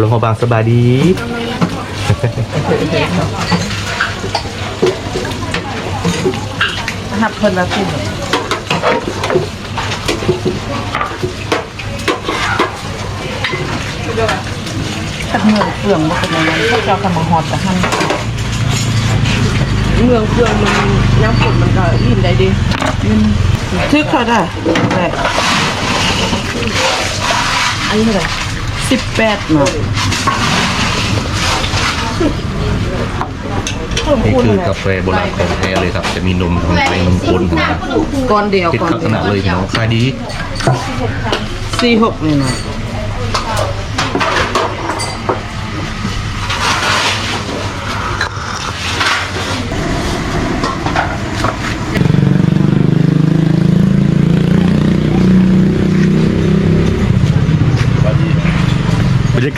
เออแม่สรุปขอบางสบายดี หับเพิ่นละสิตักเมืองเปลืองบ่เป็นอะไรพวกเจ้าทำมาฮอดแต่หั่นเมืองเครื่องมันน้ำฝนมันก็ลิ่นได้ดียืนทึกเขาได้แหละอันนี้เท่าไหร่ สิบแปดเนาะเพิ่มนี่คูณคือเลยกาแฟโบราณของแท้เลยครับ จะมีนมของไทยนมข้นนะครับก้อนเดียวคิดก้อนข้าวขเดียวนาดเลยพี่น้องขายดีสี่หกนี่เนาะ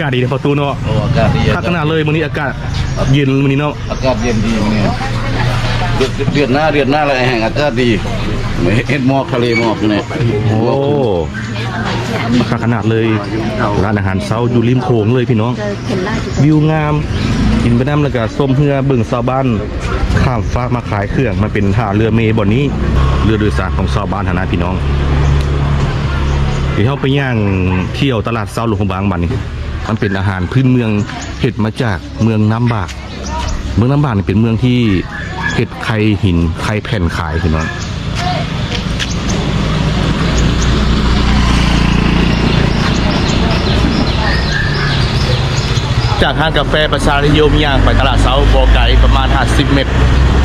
ากาศดีนะประตูเนาะโอ้อากาศดีข้าวขนาดเลยวันนี้อากาศเย็นวันนี้เนาะอากาศเย็นดีเนี่ยเดือนเดือนหน้าเดือนหน้าอะไรแห่งอากาศดีเห็นหมอกทะเลหมอกเนี่ยโอ้ข้าวขนาดเลยร้านอาหารเช้าอยู่ริมโขงเลยพี่น้อง วิวงาม กินไปน้ำแล้วก็ส้มเพื่อเบิ่งชาวบ้านข้ามฟ้ากมาขายเครื่องมันเป็นท่าเรือเมย์บ่อนี้เรือโดยสารของชาวบ้านฐานะพี่น้องเดี๋ยวเราไปย่างเที่ยวตลาดเช้าหลวงพระบางบันนี้ มันเป็นอาหารพื้นเมืองเห็ดมาจากเมืองน้ำบาก เมืองน้ำบากนี่เป็นเมืองที่เห็ดไข่หินไข่แผ่นขายพี่น้องจากห้างกาแฟประชานิยมย่างไปตลาดเซาบอไก่ประมาณ 50 เมตร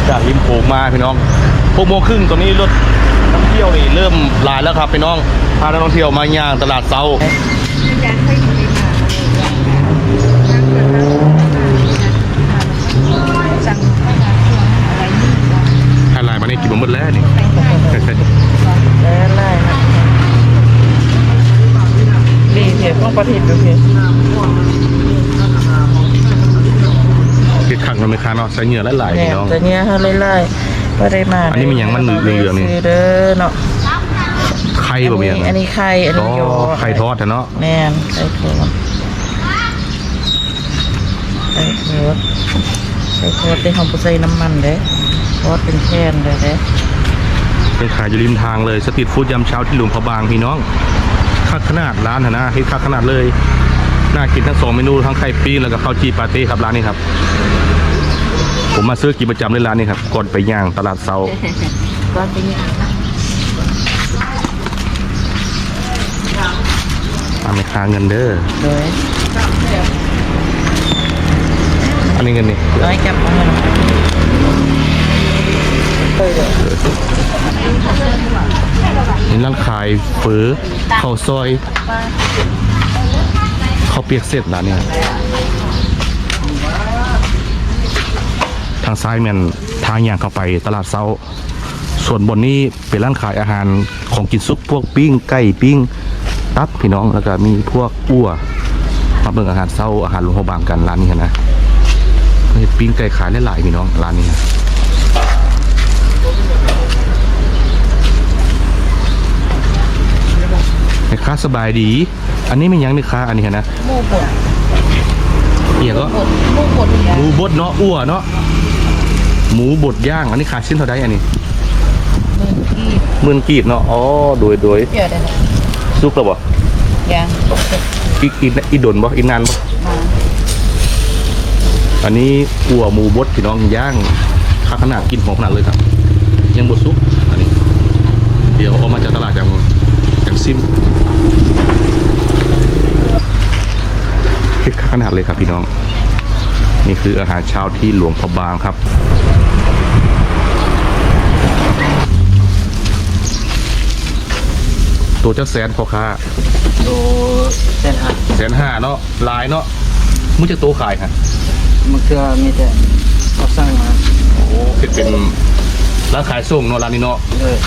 จากริมโขงมาพี่น้องหกโมงครึ่งตอนนี้รถนักเที่ยวนี่เริ่มหลายแล้วครับพี่น้องพานักท่องเที่ยวมาย่างตลาดเซาถ้าลายมานี่ กินมาหมดแล้วนี่แล้วไล่นะดีเพียต้องประทิบดูเพียคิดขังกันไหมคะเนาะใส่เหงื่อหลายๆแหนพี่มน้อง แต่เนี้ยเฮาไล่ๆบ่ได้มาอันนี้มันหยังมันเหลืองๆนี่ซื้เด้อเนาะไข่บ่เมียงอันนี้ไข่อันอ๋อนี้โยไข่ทอดอะเนาะแม่นไข่ทอดไข่ทอดไข่ทอดได้หอมบ่ใส่น้ำมันเด้ท อดเป็นแผ่นเลยเด้เป็นขายอยู่ริมทางเลยสตรีทฟู้ดยามเช้าที่หลวงพระบางพี่น้องคักขนาดร้านหนนะเฮ็ดคักขนาดเลยน่ากินทั้งสองเมนูทั้งไข่ปิ้งแล้วก็ข้าวจีปาเต้ครับร้านนี้ครับ ผมมาซื้อกินประจำในร้านนี้ครับก่อนไปย่างตลาดเซาก้อนเป็นอย่างตามไปค้าเงินเด้อโดยอันนี้เงินนี่ร้อยจับเอาเงินเออ นี่ร้านขายเฟอข้าวซอยข้าวเปียกเสร็จร้านนี้ครับทางซ้ายม่นทางย่างเข้าไปตลาดเซาส่วนบนนี้เป็นร้านขายอาหารของกินซุปพวกปิ้งไก่ปิ้ง ตับพี่น้องแล้วก็มีพวกอั่วมาเบิ่งอาหารเช้าอาหารหลวงพระบางกันร้านนี้นะเฮ้ยปิ้งไก่ขายหลายๆพี่น้องร้านนี้นะแม่ค้า สบายดี อันนี้ไม่ยังแม่ค้าอันนี้นะหมูบดเอียก็บดหมูบดเนี่ยหมูบดเนาะอั่วเนาะหมูบดย่าง อันนี้ขายชิ้นเท่าไดอันนี้หมื่นกีบหมื่นกีบเนาะอ๋อโดยโดยเดี๋ยวได้ไหมซุกแล้วบ่ยังอีกอีกอีกดนบ่อีกนานบ่มาอันนี้กัวหมูบดพี่น้องย่างข้าขนาดกินหอมขนาดเลยครับ ยังบดซุปอันนี้ เดี๋ยวเอามาจากตลาดอย่างอย่างซิมคิดข นาดเลยครับพี่น้อง นี่คืออาหารเช้าที่หลวงพระบางครับตัวเจ้าแสนพอค้าดูเส้นหักแสนห้าเนาะลายเนาะมุจะโตขายฮะมันคือมีแต่เขาสั่งมาโอ้เป็นเป็นร้านขายส่งเนาะร้านนี้เนาะเลย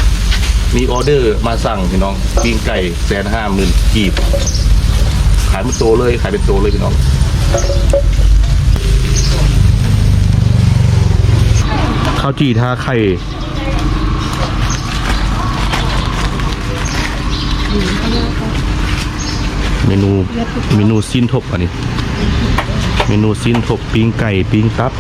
มีออเดอร์มาสั่งพี่น้องปิ้งไก่แสนห้าหมื่นกีบขายเป็นโตเลยขายเป็นโตเลยพี่น้อง ข้าวจี่ท่าไข่เมนูเมนูสิ้นทบอันนี้ เมนูสิ้นทบปิ้งไก่ปิ้งตับ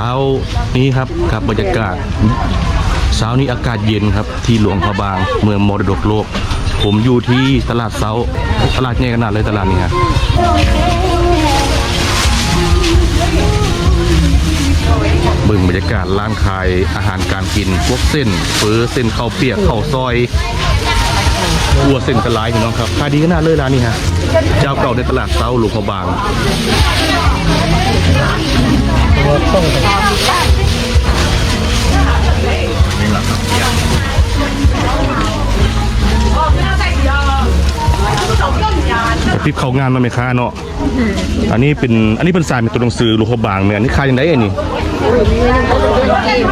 ช้านี้ครับกับบรรยากาศเช้านี้อากาศเย็นครับที่หลวงพระบางเมืองมรดกโลก ผมอยู่ที่ตลาดเซาตลาดใหญ่ขนาดเลยตลาดนี้ฮะเบิ่งบรรยากาศร้านขายอาหารการกิน พวกเส้นเฟอเส้นข้าวเปียกข้าวซอยอัวเส้นกระไลพี่น้องครับขายดีขนาดเลยร้านนี้ฮะเจ้าเก่าในตลาดเซาหลวงพระบาง ติดเขางานมาไหมคะเนาะ อันนี้เป็นอันนี้เป็นสายเป็นตัวหนังสือหลูกเขาบางเนี่ยอันนี้ขายยังไงอันนี้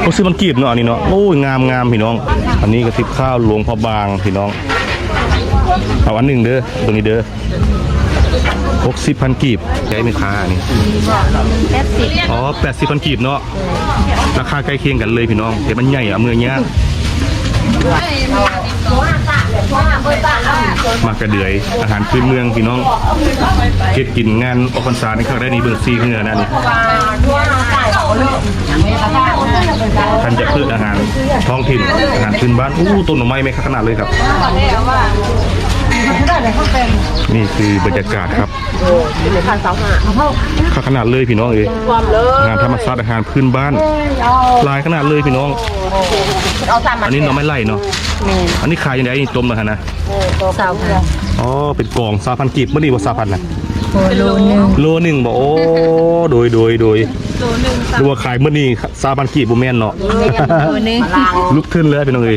เขาซื้อมันกีบเนาะอันนี้เนาะ โอ้ยงามงามพี่น้อง อันนี้ก็ติบข้าวหลวงพระบางพี่น้อง เอาอันหนึ่งเด้อตัวนี้เด้อ หกสิบพันกีบใช้ไหมคะอันนี้อ๋อแปดสิบพันกีบเนาะราคาใกล้เคียงกันเลยพี่น้องแต่มันใหญ่อะเมืองเนี้ยมากระเดือยอาหารพื้นเมืองพี่น้องเก็ดกินงานออกพรรษาในเขาได้นี่เบิ่งซีเหงือนั่นนี่ท่านจะพืชอาหารท้องถิ่นอาหารพื้นบ้านอู้ต้นหน่อไม้ไม่ขนาดเลยครับ นี่คือบรรยากาศครับข้าขนาดเลยพี่น้องเอ้ยงานธรรมศาสตร์อาหารพื้นบ้านหลายขนาดเลยพี่น้อง อันนี้หน้องไม่ไล่เนาะ อันนี้ขายยังไงนี่ต้มนะฮะนะสาวค่ะอ๋อ เป็นกล่องซาพันกีบเมื่อนี้ว่าซาพันนะ โอ้โลนึงโลหนึ่งบอกโอ้โดยโดยโดยดูว่าขายเมื่อนี้ซาพันกีบบุแมนเนาะโลนึงลุกขึ้นเลยเป็นองเอ้ย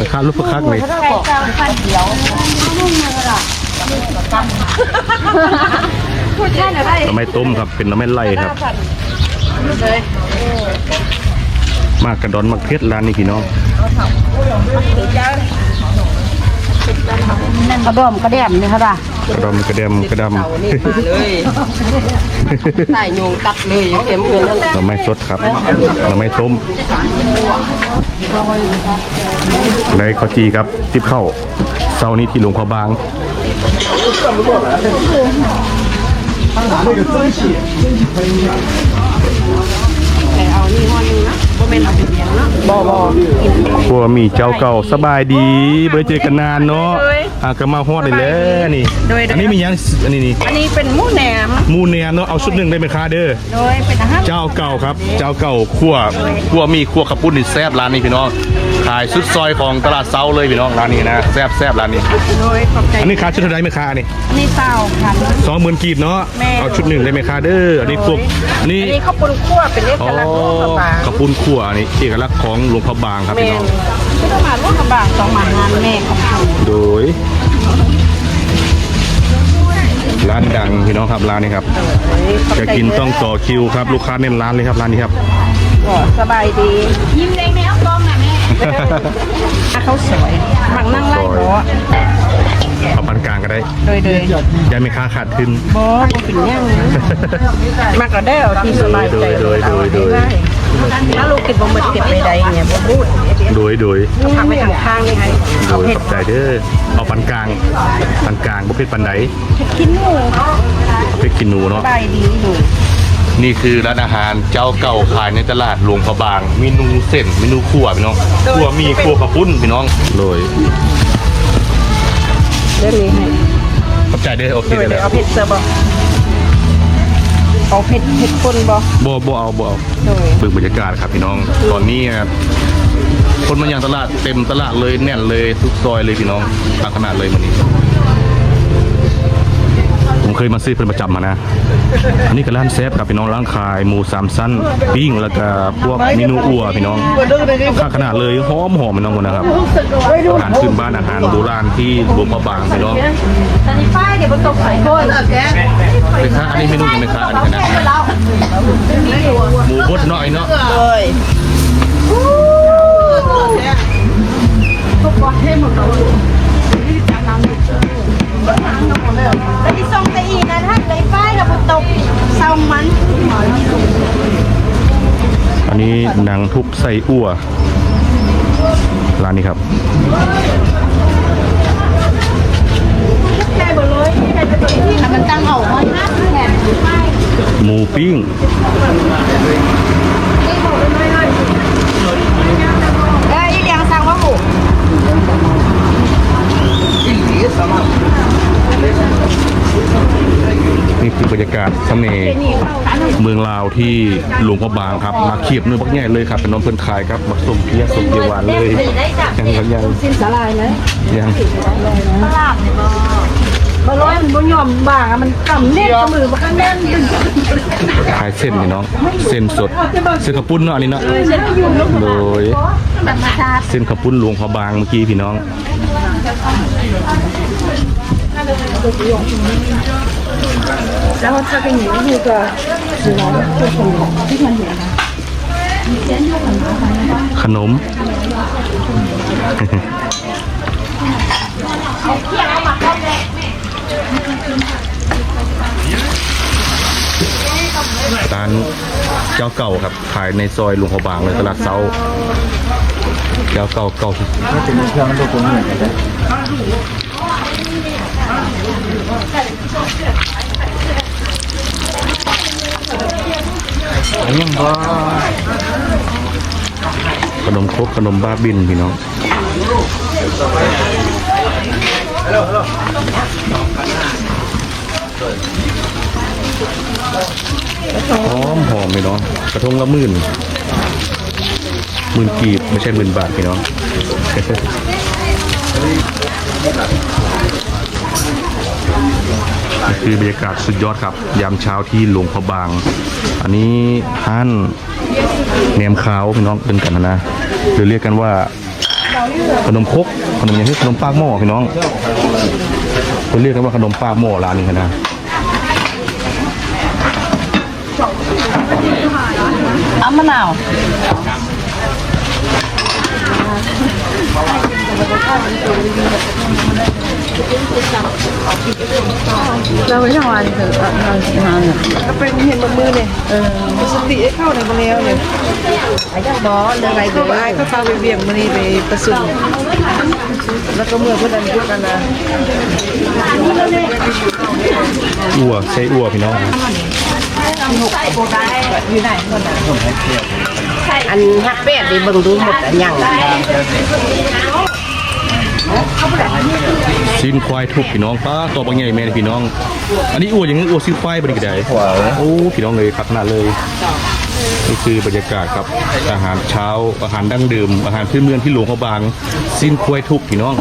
ราคาลุกประคักเลยน้ำไม่ต้มครับเป็นน้ำไม่ไล่ครับมากกระดอนมักเพชรร้านนี้พี่น้อง กระดอมกระเดียมนี่ค่ะป่ะกระดอมกระเดมกระดำใส่โยงตัดเลยเข็มเงินนั่นหน่อไม้สดครับหน่อไม้ต้มในข้าวจีครับทิปเข้าเสาร์นี้ที่หลวงพ ระบางบ่บ่พวกมีเจ้าเก่าสบายดีเบ่ได้เจอกันนานเนาะอะก็มาฮอดได้แล้วนี่ อันนี้มีหยังอันนี้นี่อันนี้เป็นหมูแหนมหมูแนมเนาะเอาชุดหนึ่งได้ไหมคะเด้อ โดยเป็นอาหารเจ้าเก่าครับ เจ้าเก่าคั่วคั่วมีคั่วขับปุ้นนี่แซ่บร้านนี้พี่น้อง ขายสุดซอยของตลาดเซาเลยพี่น้องร้านนี้นะแซ่บแซ่บร้านนี้ โดยขอบใจอันนี้ขายชุดเท่าไหรไหมคะอันนี้อันนี้เต้าค่ะ สองหมื่นกีบเนาะแม่ เอาชุดหนึ่งได้ไหมคะเด้ออันนี้พวกอันนี้อันนี้ข้าวปุ้นคั่วเป็นเอกอ๋อลักษณ์ของกระบางขับปุ้นคั่วอันนี้เอกลักษณ์ของหลวงพระบางครับแม่พี่น้องที่ต้องมาร่วมกระบางสองหมางานแม่ของเขาโดย ร้านดังพี่น้องครับร้านนี้ครับจะกินต้องต่อคิวครับลูกค้าเน้นร้านเลยครับร้านนี้ครับก็สบายดี ยิ้มเล็กแมวก ล้องนะแม่เขาสวยมังนั่งไล่หมอเอาปานกลางก็ได้ โดยโดยอยังไม่ค้าขาดทุนบอบ่เป็นหยังมากก็ได้เอาที่สบายใจโดยโดยโดยถ้าลูกกินบ่หมดเก็บไปใดเนี่ยบ่พูดโดยโดยพักไว้ข้างๆนี่ให้โดเอายเผ็ดขอบใจเด้อเอาปานกลางปานกลางประเภทปันไดกินหมูประเภทกินหนูเนาะสบายดีหนู นี่คือร้านอาหารเจ้าเก่าขายในตลาดหลวงพระบางเมนูเส้นเมนูขั่วพี่น้องขั่วมีขั่วขับปุ้นพี่น้องโดยเรื่องนี้ให้ขอบใจเด้อโอเคโดยได้เดี๋ยวแล้วเอาเผ็ดเสิร์ฟบ่เอาเผ็ดเผ็ดข้นบ่บ่บ่เอาบ่เอาโดยเบิ่งบรรยากาศครับพี่น้อง ตอนนี้ครับคนมาอย่างตลาดเต็มตลาดเลยแน่นเลยทุกซอยเลยพี่น้องตามขนาดเลยวันนี้ ผมเคยมาซื้อเป็นประจำมานะ อันนี้ก็ร้านเซฟครับพี่น้องร้านขายหมูสามสั้นปิ้งแล้วก็พวกเมนูอัวพี่น้องข้าขนาดเลยหอมหอมพี่น้องคนนะครับอาหารพื้นบ้านอาหารโบราณที่หลวงพะบางพี่น้องตอนนี้ป้ายเดี๋ยวมันตกใส่ถ้วยเป็นค้าอันนี้เมนูยังเป็นค้าอันนี้นะหมูบดหน่อยเนาะเลยห แล้วที่ส่งไปอีกนะท่านเลป้ายกับตกเศร้ามันอันนี้หนังทุบไส้อั่วร้านนี้ครับแค่บนเลยแค่จะตัวที่มันตั้งเอาไว้หมูปิ้ง เอ้ยอีเลียงสั่งว่าหมู นี่คือบรรยากาศเสน่ห์เมืองลาวที่หลวงพระบางครับ มาเขียบเนื้อบักใหญ่เลยครับ เป็นน้องเพื่อนขายครับมาส้มเพี้ยส้มเกียวหวานเลยยังยังยังสิ้นสลายไหมยังตลาดเนี่ยบ่บ่ร้อยมันบ่ยอมบางอะมันกำเน็ตกับมือมันก็แน่นดึงขายเส้นนี่น้องเส้นสดเส้นข้าวปุ้นเนาะอันนี้เนาะเส้นอยู่ลูกโดยธรรมชาติเส้นข้าวปุ้นหลวงพระบางเมื่อกี้พี่น้อง แล้วถ้าเป็นอย่างนี้ก็คือเราทุกคนที่มันเห็นนะขนม ร้านเจ้าเก่าครับ ขายในซอยหลวงพระบางเลยตลาดเซาเจ้าเก่าเก่าเป็นเครื่ อนกันยังบ้าขนมครกขนมบ้าบินพี่น้องหอมหอมพี่น้องกระทงละหมื่นหมื่นกีบไม่ใช่หมื่นบาทพี่น้อง คือบรรยากาศสุดยอดครับ ยามเช้าที่หลวงพระบาง อันนี้ท่านแหนมขาวพี่น้องเป็นกันนะหรือเรียกกันว่าขนมครกขนมอย่างที่ขนมปากหม้อพี่น้องคนเรียกกันว่าขนมปากหม้อร้านนี้นะเอามะนาว เราไม่ทำอะไรเถอะเราทำเนี่ยก็เป็นเห็นบนมือเนี่ยเออสติให้เข้าในมาแล้วเนี่ยไอ้เจ้าบอสเรื่องอะไรเดี๋ยวไอ้ก็พาไปเบี่ยงมันนี่ไปประสุนแล้วก็เมื่อเพื่อนพูดกันนะอัวใช้อัวพี่น้องอยู่ไหนคนนั้นฮักเป็ดดิเบิ่งดูหมดอันยัง สิ้นควายทุบพี่น้องป้าตัวบางใหญ่แม่พี่น้อง อันนี้อั่วอย่างนี้อวสิ้นควายบริกได้โอ้พี่น้องเลยครับขนาดเลย นี่คือบรรยากาศครับอาหารเช้าอาหารดั้งเดิมอาหารพื้นเมืองที่หลวงพระบางสิ้นควายทุบพี่น้อง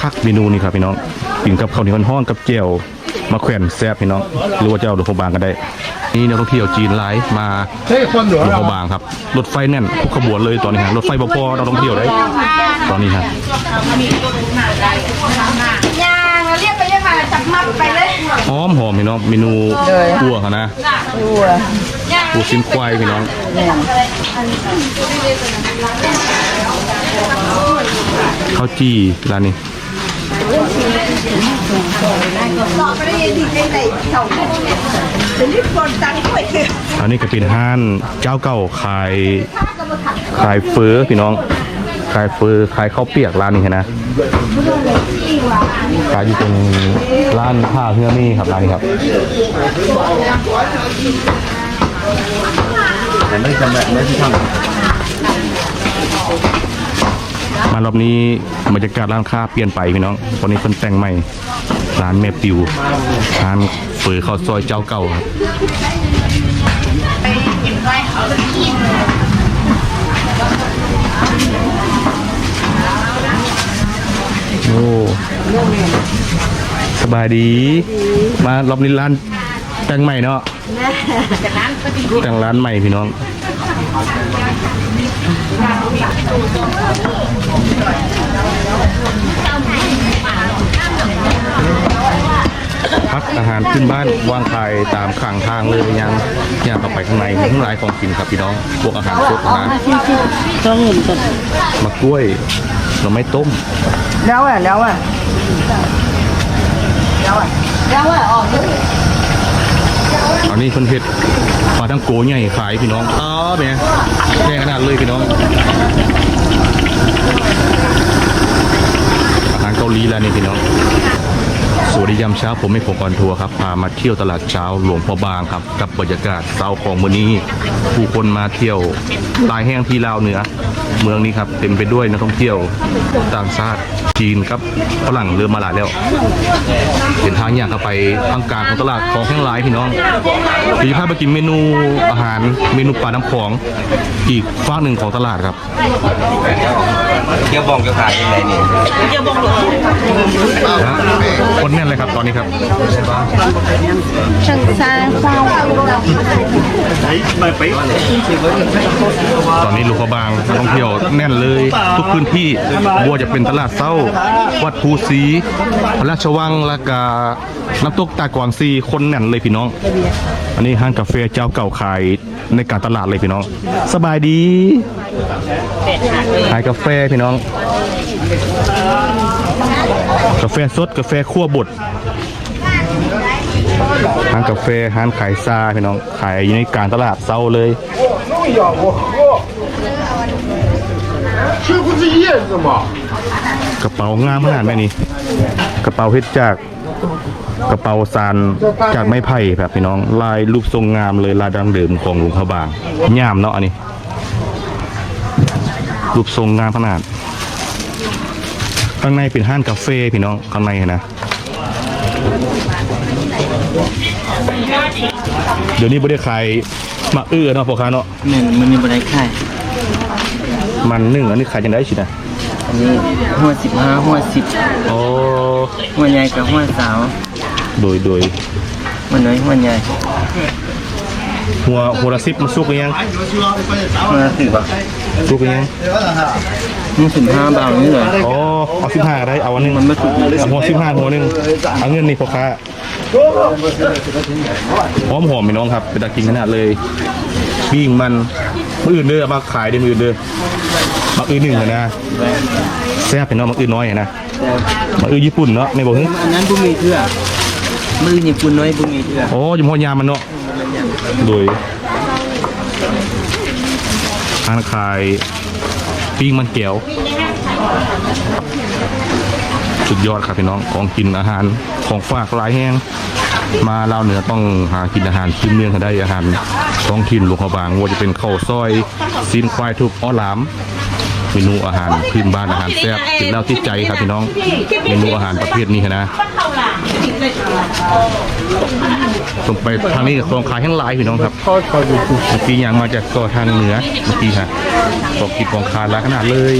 คักเมนูนี่ครับพี่น้องกินกับข้าวเหนียวห้อนๆกับเจียว มาแขวนแซ่บพี่น้องหรือว่าจะเอาหลวงพระบางก็ได้ นี่นักท่องเที่ยวจีนหลายมาหลวงพระบางครับรถไฟแน่นทุกขบวนเลยตอนนี้ฮะรถไฟบ่พอนักท่องเที่ยวได้ ตอนนี้ฮะยางเรียกไปเรียกมาจับมัดไปเลยหอมหอมพี่น้องเมนูอั่วเขานะตัวปูชิ้นควายพี่น้องข้าวจี้ร้านนี้ต่ อไปได้ยินดีใจไหนสองคนเนี่ยเป็นที่คนตังค์ด้วยคืออันนี้ก็เป็นห้านเจ้าเก่าขายขายเฟอพี่น้อง ขายเฟอขายข้าวเปียกร้านนี้นะขายอยู่ตรงร้านผ้าเฮือนี่ครับร้านนี้ครับไม่จำแบบไม่ที่ทำมารอบนี้บรรยากาศร้านค้าเปลี่ยนไปพี่น้องตอนนี้เพิ่นแต่งใหม่ ร้านแม่ปิวร้านเฟอข้าวซอยเจ้าเก่าครับโอ้สบายดี มารอบนี้ร้านแต่งใหม่เนาะแต่งร้านใหม่พี่น้อง พักอาหารขึ้นบ้านวางขายตามข้างทางเลยยังย่างต่อไปข้างในทั้งหลายของกินครับพี่น้องพวกอาหารสดนะต้องเงินก่อนมะกล้วยหน่อไม้ต้ม แล้วอะแล้วอะอันนี้คนเห็ดปลาทั้งโกใหญ่ขายพี่น้องอ้าวแม่แพงขนาดเลยพี่น้องอาหารเกาหลีแล้วนี่พี่น้อง สวัสดียามเช้าผมไม่ผมออนทัวร์ครับ พามาเที่ยวตลาดเช้าหลวงพ่อบางครับ กับบรรยากาศเช้าของมื้อนี้ ผู้คนมาเที่ยวตายแห้งที่ลาวเหนือ เมืองนี้ครับเต็มไปด้วยนักท่องเที่ยวต่างชาติจีนครับฝรั่งเริ่มมาหลายแล้วเห็นทางอย่างเข้าไปทางกลางของตลาดของแห้งหลายพี่น้องดีพาไปกินเมนูอาหารเมนูปลาน้ำของอีกฝากหนึ่งของตลาดครับเกี่ยวบองจะขายยังไงนี่นะคนแน่นเลยครับตอนนี้ครับช่างซานเฝ้าตอนนี้ลูกพระบางนักท่องเที่ยวแน่นเลย ทุกพื้นที่บัวจะเป็นตลาดเศร้า วัดภูสีพระราชวังและกาน้ำตกตากวางซีคนแน่นเลยพี่น้อง อันนี้ห้างกาแฟเจ้าเก่าขายในการตลาดเลยพี่น้อง สบายดีขายกาแฟพี่น้อง กาแฟสดกาแฟคั่วบดร้านกาแฟร้านขายซาพี่น้องขายอยู่ในกลารตลาดเศร้าเลยกระเป๋างามขนาดไหนนี่กระเป๋าเฮ็ดจากกระเป๋าซานจากไม้ไผ่แบบพี่น้องลายรูปทรงงามเลยลายดังเดิมของหลวงพระบางงามเนาะอันนี้รูปทรงงามขนาด ข้างในเป็นห้านกาแฟพี่น้องข้างในนะ เดี๋ยวนี้ไม่ได้ขายมาเอื้อเนาะพ่อค้าเนาะหนึ่งมันมีบริขายมันหนึ่งอันนี้ขายยังได้สินะอันนี้หัวสิบห้าหัวสิบโอ้หัวใหญ่กับหัวสาว โดยโดยหัวน้อยหัวใหญ่หัวหัวละสิบมันสุกหรือยังหัวสิบอะ สุกหรือยังนี่สิบห้าบาทนี่เหรออ๋อเอาสิบห้าได้เอาอันหนึงมันไม่ถูกเอาหัวสิบห้าหัวหนึ่งเอาเงินนี่พ่อค้าหอมหอมพี่น้องครับเป็นตากินขนาดเลยปิ้งมันมืออื่นเด้อเอามาขายได้มืออื่นเด้อมาอื่นหนึ่งอะนะแซ่บเป็นน้องมาอื่นน้อยอะนะมาอื่นญี่ปุ่นเนาะไม่บอกเฮ้ยอันนั้นบุมีเถื่อมือญี่ปุ่นน้อยบุมีเถื่อโอ้ยมพอยามันเนาะโดย ร้านขายปิ้งมันเกี๊ยว สุดยอดครับพี่น้องของกินอาหารของฝากหลายแห้งมาเลาเหนือต้องหากินอาหารพื้นเมืองให้ได้อาหารท้องถิ่นหลวงพระบางว่าจะเป็นข้าวซอยซีนควายทุบอ้อหลามเมนูอาหารพื้นบ้านอาหารแซ่บกินแล้วติดใจครับพี่น้องเมนูอาหารประเภทนี้นะ ตรงไปทางนี้ตรงขายแห้งหลายพี่น้องครับเมื่อกี้อย่างมาจากก็ทางเหนือเมื่อกี้ฮะบอกกินของคาหลายขนาดเลย